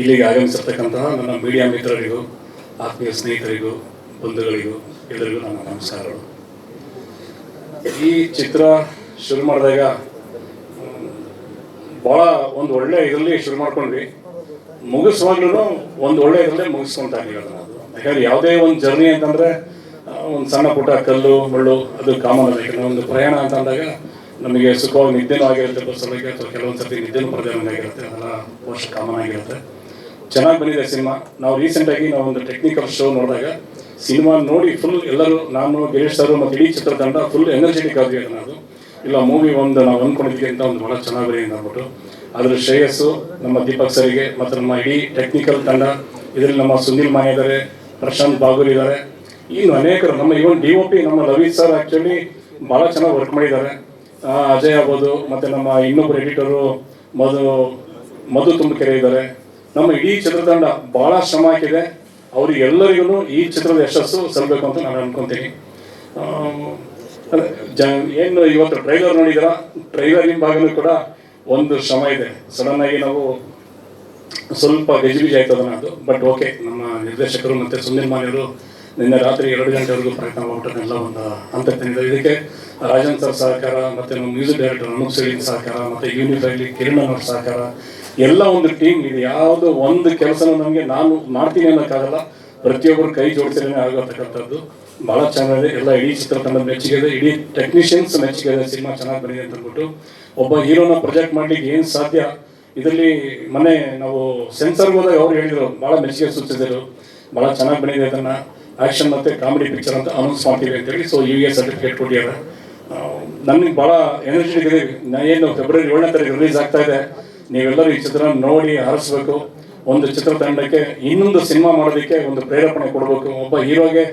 ಇಲ್ಲಿಗೆ ಆಗಮಿಸಿರ್ತಕ್ಕಂತಹ ನನ್ನ ಮೀಡಿಯಾ ಮಿತ್ರರಿಗೂ, ಆತ್ಮೀಯ ಸ್ನೇಹಿತರಿಗೂ, ಬಂಧುಗಳಿಗೂ, ಎಲ್ಲರಿಗೂ ನನ್ನ ನಮಸ್ಕಾರಗಳು. ಈ ಚಿತ್ರ ಶುರು ಮಾಡಿದಾಗ ಭಾಳ ಒಂದು ಒಳ್ಳೆ ಇದರಲ್ಲಿ ಶುರು ಮಾಡ್ಕೊಂಡ್ವಿ. ಮುಗಿಸುವಾಗ್ಲೂ ಒಂದು ಒಳ್ಳೆ ಇದರಲ್ಲೇ ಮುಗಿಸ್ಕೊಂತ ಅದು. ಯಾಕಂದ್ರೆ ಯಾವುದೇ ಒಂದು ಜರ್ನಿ ಅಂತಂದ್ರೆ ಒಂದು ಸಣ್ಣ ಪುಟ್ಟ ಕಲ್ಲು, ಮುಳ್ಳು, ಅದು ಕಾಮನ್ ಯಾಕಂದ್ರೆ ಒಂದು ಪ್ರಯಾಣ ಅಂತ ಅಂದಾಗ, ನಮಗೆ ಸುಖವಾಗಿ ನಿದ್ದೆನೂ ಆಗಿರುತ್ತೆ ಬಸ್ಸೊಳಗೆ ಅಥವಾ ಕೆಲವೊಂದು ಸರ್ತಿ ನಿದ್ದೆನೂ ಪ್ರಯಾಣ ಆಗಿರುತ್ತೆ. ಅದೆಲ್ಲ ವರ್ಷ ಕಾಮನ್ ಆಗಿರುತ್ತೆ. ಚೆನ್ನಾಗಿ ಬಂದಿದೆ ಸಿನಿಮಾ. ನಾವು ರೀಸೆಂಟಾಗಿ ನಾವು ಒಂದು ಟೆಕ್ನಿಕಲ್ ಶೋ ನೋಡಿದಾಗ ಸಿನಿಮಾ ನೋಡಿ ಫುಲ್ ಎಲ್ಲರೂ ನಾನು, ಗಿರೀಶ್ ಸರ್ ಮತ್ತು ಇಡೀ ಚಿತ್ರತಂಡ ಫುಲ್ ಎನರ್ಜೆಟಿಕ್ ಆದ್ವಿ ನಾವು. ಇಲ್ಲ ಮೂವಿ ಒಂದು ನಾವು ಅನ್ಕೊಂಡಿದ್ವಿ ಅಂತ ಒಂದು ಭಾಳ ಚೆನ್ನಾಗಿ ಬರೀ ಅಂದ್ಬಿಟ್ಟು. ಅದ್ರ ಶ್ರೇಯಸ್ಸು ನಮ್ಮ ದೀಪಕ್ ಸರಿಗೆ ಮತ್ತು ನಮ್ಮ ಇಡೀ ಟೆಕ್ನಿಕಲ್ ತಂಡ, ಇದರಲ್ಲಿ ನಮ್ಮ ಸುನಿಲ್ ಮಾಯ ಇದ್ದಾರೆ ಪ್ರಶಾಂತ್ ಬಾಗೂರ್ ಇದ್ದಾರೆ ಇನ್ನು ಅನೇಕರು ನಮ್ಮ ಇವನ್ ಡಿ ಒ ಪಿ ನಮ್ಮ ರವಿ ಸರ್ ಆ್ಯಕ್ಚುಲಿ ಭಾಳ ಚೆನ್ನಾಗಿ ವರ್ಕ್ ಮಾಡಿದ್ದಾರೆ. ಅಜಯ್ ಆಗ್ಬೋದು, ಮತ್ತು ನಮ್ಮ ಇನ್ನೊಬ್ಬರು ಎಡಿಟರು ಮಧು ಮಧು ತುಂಬಕೆರೆ ಇದ್ದಾರೆ ನಮ್ಮ ಇಡೀ ಚಿತ್ರತಂಡ ಬಹಳ ಶ್ರಮ ಹಾಕಿದೆ. ಅವರಿಗೆಲ್ಲರಿಗೂ ಈ ಚಿತ್ರದ ಯಶಸ್ಸು ಸಲ್ಲಬೇಕು ಅಂತ ನಾನು ಅನ್ಕೊಂತೀನಿ. ಏನು ಇವತ್ತು ಟ್ರೈಲರ್ ನೋಡಿದಿರ ಟ್ರೈಲರ್ ಭಾಗನೂ ಕೂಡ ಒಂದು ಶ್ರಮ ಇದೆ. ಸಡನ್ ಆಗಿ ನಾವು ಸ್ವಲ್ಪ ಗಜಿಬಿಜಿ ಆಯ್ತು ಅದನ್ನ ಅದು ಬಟ್ ಓಕೆ ನಮ್ಮ ನಿರ್ದೇಶಕರು ಮತ್ತೆ ಸುನಿಲ್ ಮಾನ್ಯರು ನಿನ್ನೆ ರಾತ್ರಿ ಎರಡು ಗಂಟೆವರೆಗೂ ಪ್ರಯತ್ನ ಮಾಡ್ಬಿಟ್ಟು ಒಂದು ಹಂತಕ್ಕೆ ಇದಕ್ಕೆ ರಾಜನ್ ಸರ್ ಸಹಕಾರ, ಮತ್ತೆ ನಮ್ಮ ಮ್ಯೂಸಿಕ್ ಡೈರೆಕ್ಟರ್ ಅನೂಪ್ ಸೇಳಿನ್ ಸಹಕಾರ, ಮತ್ತು ಯೂನಿಫೈಲಿ ಕಿರಣ್ ಅವ್ರ ಸಹಕಾರ ಎಲ್ಲ ಒಂದು ಟೀಮ್ ಇದೆ ಯಾವುದೋ ಒಂದು ಕೆಲಸನ ನಮಗೆ ನಾನು ಮಾಡ್ತೀನಿ ಅನ್ನೋಕ್ಕಾಗಲ್ಲ. ಪ್ರತಿಯೊಬ್ಬರು ಕೈ ಜೋಡಿಸಲೇ ಆಗತಕ್ಕಂಥದ್ದು. ಬಹಳ ಚೆನ್ನಾಗಿದೆ. ಎಲ್ಲ ಇಡೀ ಚಿತ್ರತಂಡ ಮೆಚ್ಚಿಗೆ ಇಡೀ ಟೆಕ್ನಿಷಿಯನ್ಸ್ ಮೆಚ್ಚಿಗೆ ಸಿನಿಮಾ ಚೆನ್ನಾಗಿ ಬಂದಿದೆ ಅಂತ ಅಂದ್ಬಿಟ್ಟು ಒಬ್ಬ ಹೀರೋನ ಪ್ರೊಜೆಕ್ಟ್ ಮಾಡ್ಲಿಕ್ಕೆ ಏನು ಸಾಧ್ಯ? ಇದರಲ್ಲಿ ಮೊನ್ನೆ ನಾವು ಸೆನ್ಸರ್ ಹೋದಾಗ ಅವ್ರು ಹೇಳಿದ್ರು ಭಾಳ ಮೆಚ್ಚುಗೆ ಸೂಚಿಸಿದರು. ಭಾಳ ಚೆನ್ನಾಗಿ ಬಂದಿದೆ ಅದನ್ನು. ಆ್ಯಕ್ಷನ್ ಮತ್ತೆ ಕಾಮಿಡಿ ಪಿಕ್ಚರ್ ಅಂತ ಅನೌನ್ಸ್ ಮಾಡ್ತೀವಿ ಅಂತೇಳಿ ಸೊ ಯು ಎ ಸರ್ಟಿಫಿಕೇಟ್ ಕೊಟ್ಟಿದ್ದಾರೆ. ನನಗೆ ಭಾಳ ಎನರ್ಜಿ ಇದೆ ಏನು ಫೆಬ್ರವರಿ ಏಳನೇ ತಾರೀಕು ರಿಲೀಸ್ ಆಗ್ತಾ ಇದೆ. ನೀವೆಲ್ಲರೂ ಈ ಚಿತ್ರ ನೋಡಿ ಹರಿಸ್ಬೇಕು ಒಂದು ಚಿತ್ರತಂಡಕ್ಕೆ ಇನ್ನೊಂದು ಸಿನಿಮಾ ಮಾಡೋದಕ್ಕೆ ಒಂದು ಪ್ರೇರೇಪಣೆ ಕೊಡಬೇಕು. ಒಬ್ಬ ಹೀರೋಗೆ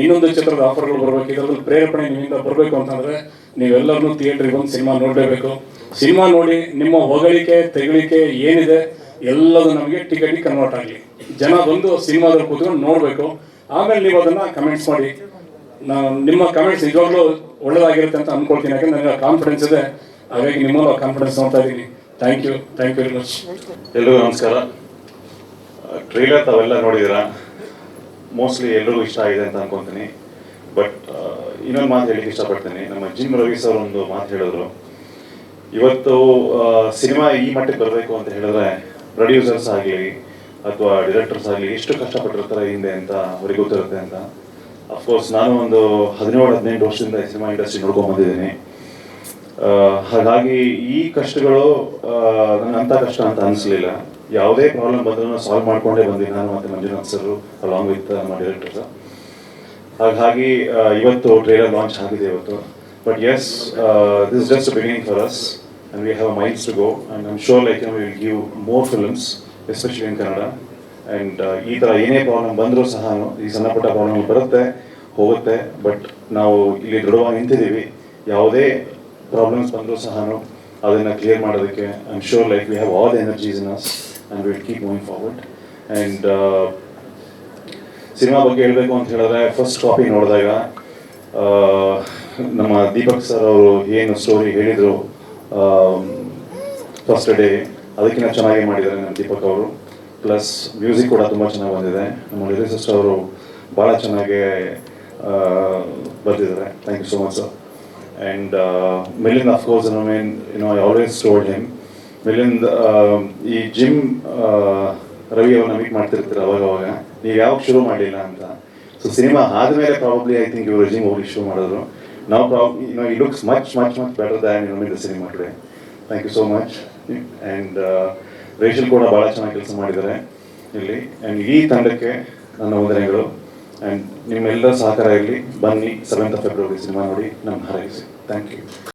ಇನ್ನೊಂದು ಚಿತ್ರದ ಆಫರ್ಗಳು ಬರಬೇಕು. ಇದರಲ್ಲಿ ಪ್ರೇರೇಪಣೆ ನಿಮ್ಮಿಂದ ಬರಬೇಕು ಅಂತಂದ್ರೆ ನೀವೆಲ್ಲರೂ ಥಿಯೇಟ್ರಿಗೆ ಬಂದು ಸಿನಿಮಾ ನೋಡಲೇಬೇಕು. ಸಿನಿಮಾ ನೋಡಿ ನಿಮ್ಮ ಹೊಗಳಿಕೆ, ತೆಗಳಿಕೆ ಏನಿದೆ ಎಲ್ಲದೂ ನಮಗೆ ಟಿಕೆಟಿಗೆ ಕನ್ವರ್ಟ್ ಆಗಲಿ. ಜನ ಬಂದು ಸಿನಿಮಾದಲ್ಲಿ ಕೂತ್ಕೊಂಡು ನೋಡಬೇಕು. ಆಮೇಲೆ ನೀವು ಅದನ್ನು ಕಮೆಂಟ್ಸ್ ಮಾಡಿ. ನಾನು ನಿಮ್ಮ ಕಮೆಂಟ್ಸ್ ನಿಜವಾಗ್ಲೂ ಒಳ್ಳೇದಾಗಿರುತ್ತೆ ಅಂತ ಅಂದ್ಕೊಳ್ತೀನಿ ಯಾಕಂದ್ರೆ ನನಗೆ ಕಾನ್ಫಿಡೆನ್ಸ್ ಇದೆ. ಹಾಗಾಗಿ ನಿಮ್ಮಲ್ಲೂ ಕಾನ್ಫಿಡೆನ್ಸ್ ನೋಡ್ತಾ ಇದ್ದೀನಿ. Thank you thank you very much ಎಲ್ಲರೂ ನಮಸ್ಕಾರ. ಟ್ರೈಲರ್ ತಾವೆಲ್ಲ ನೋಡಿದ್ದೀರಾ? ಮೋಸ್ಟ್ಲಿ ಎಲ್ಲರಿಗೂ ಇಷ್ಟ ಆಗಿದೆ ಅಂತ ಅನ್ಕೊಂತೀನಿ. ಬಟ್ ಇನ್ನೊಂದು ಮಾತು ಹೇಳಿಕ್ಕೆ ಇಷ್ಟಪಡ್ತೀನಿ. ನಮ್ಮ ಜಿಮ್ ರವಿ ಸರ್ ಒಂದು ಮಾತು ಹೇಳಿದ್ರು. ಇವತ್ತು ಸಿನಿಮಾ ಈ ಮಟ್ಟಕ್ಕೆ ಬರಬೇಕು ಅಂತ ಹೇಳಿದ್ರೆ ಪ್ರೊಡ್ಯೂಸರ್ಸ್ ಆಗಲಿ ಅಥವಾ ಡೈರೆಕ್ಟರ್ಸ್ ಆಗಲಿ ಎಷ್ಟು ಕಷ್ಟಪಟ್ಟಿರ್ತಾರೆ ಹಿಂದೆ ಅಂತ ಅವ್ರಿಗೆ ಗೊತ್ತಿರುತ್ತೆ ಅಂತ. ಅಫ್ಕೋರ್ಸ್ ನಾನು ಒಂದು ಹದಿನೇಳು ಹದಿನೆಂಟು ವರ್ಷದಿಂದ ಸಿನಿಮಾ ಇಂಡಸ್ಟ್ರಿ ನೋಡ್ಕೊಂಡ್ ಬಂದಿದ್ದೀನಿ. ಹಾಗಾಗಿ ಈ ಕಷ್ಟಗಳು ಅಂತ ಕಷ್ಟ ಅಂತ ಅನಿಸ್ಲಿಲ್ಲ. ಯಾವುದೇ ಪ್ರಾಬ್ಲಮ್ ಬಂದರೂ ಸಾಲ್ವ್ ಮಾಡ್ಕೊಂಡೇ ಬಂದಿದ್ದೀನಿ ನಾನು ಮತ್ತೆ ಮಂಜುನಾಥ್ ಸರ್ ಅಲಾಂಗ್ ವಿತ್ ನಮ್ಮ ಡೈರೆಕ್ಟರ್ಸ್ ಹಾಗಾಗಿ ಇವತ್ತು ಟ್ರೇಲರ್ ಲಾಂಚ್ ಆಗಿದೆ ಇವತ್ತು. But is this just beginning for us and we have minds to go and I'm sure like you will give more films especially in Kannada and ಈ ಥರ ಏನೇ problem ಬಂದರೂ ಸಹ ಈ ಸಣ್ಣ ಪುಟ್ಟ ಪ್ರಾಬ್ಲಮ್ ಬರುತ್ತೆ, ಹೋಗುತ್ತೆ. ಬಟ್ ನಾವು ಇಲ್ಲಿ ದೃಢವಾಗಿ ನಿಂತಿದ್ದೀವಿ. ಯಾವುದೇ ಪ್ರಾಬ್ಲಮ್ಸ್ ಬಂದರೂ ಸಹ ಅದನ್ನು ಕ್ಲಿಯರ್ ಮಾಡೋದಕ್ಕೆ I am sure like we have all energies in us and will keep moving forward and cinema ಬಗ್ಗೆ ಹೇಳಬೇಕು ಅಂತ ಹೇಳಿದ್ರೆ ಫಸ್ಟ್ ಕಾಪಿ ನೋಡಿದಾಗ ನಮ್ಮ ದೀಪಕ್ ಸರ್ ಅವರು ಏನು ಸ್ಟೋರಿ ಹೇಳಿದರು ಫಸ್ಟ್ ಡೇ ಅದಕ್ಕಿಂತ ಚೆನ್ನಾಗಿ ಮಾಡಿದ್ದಾರೆ ನಮ್ಮ ದೀಪಕ್ ಅವರು. ಪ್ಲಸ್ ಮ್ಯೂಸಿಕ್ ಕೂಡ ತುಂಬ ಚೆನ್ನಾಗಿ ಬಂದಿದೆ. ನಮ್ಮ ಲಿರಿಸಿಸ್ಟ್ ಅವರು ಭಾಳ ಚೆನ್ನಾಗಿ ಬರೆದಿದ್ದಾರೆ thank you so much sir and Milind of course I mean you know I always told him Milind ಈ ಜಿಮ್ ರವಿ ಅವ್ರನ್ನ ಮೀಟ್ ಮಾಡ್ತಿರ್ತೀರ ಅವಾಗ ಅವಾಗ, ನೀವು ಯಾವಾಗ ಶುರು ಮಾಡಲಿಲ್ಲ ಅಂತ. ಸೊ ಸಿನಿಮಾ ಆದಮೇಲೆ ಪ್ರಾಬ್ಲಿ ಐ ಥಿಂಕ್ ಇವರು ಜಿಮ್ ಹೋಗಿ ಶುರು ಮಾಡಿದ್ರು. ನಾವು ಪ್ರಾಬ್ ನೋ ಈ looks much much much better than you the cinema today thank you so much and Rachel ಕೂಡ ಭಾಳ ಚೆನ್ನಾಗಿ ಕೆಲಸ ಮಾಡಿದ್ದಾರೆ ಇಲ್ಲಿ. ಆ್ಯಂಡ್ ಈ ತಂಡಕ್ಕೆ ನನ್ನ ವಂದನೆಗಳು. ಆ್ಯಂಡ್ ನಿಮ್ಮೆಲ್ಲರ ಸಹಕಾರ ಇರಲಿ ಬನ್ನಿ ಸೆವೆಂತ್ ಫೆಬ್ರವರಿ ಸಿನಿಮಾ ನೋಡಿ ನಮ್ಮ ಹಾರೈಸಿ. Thank you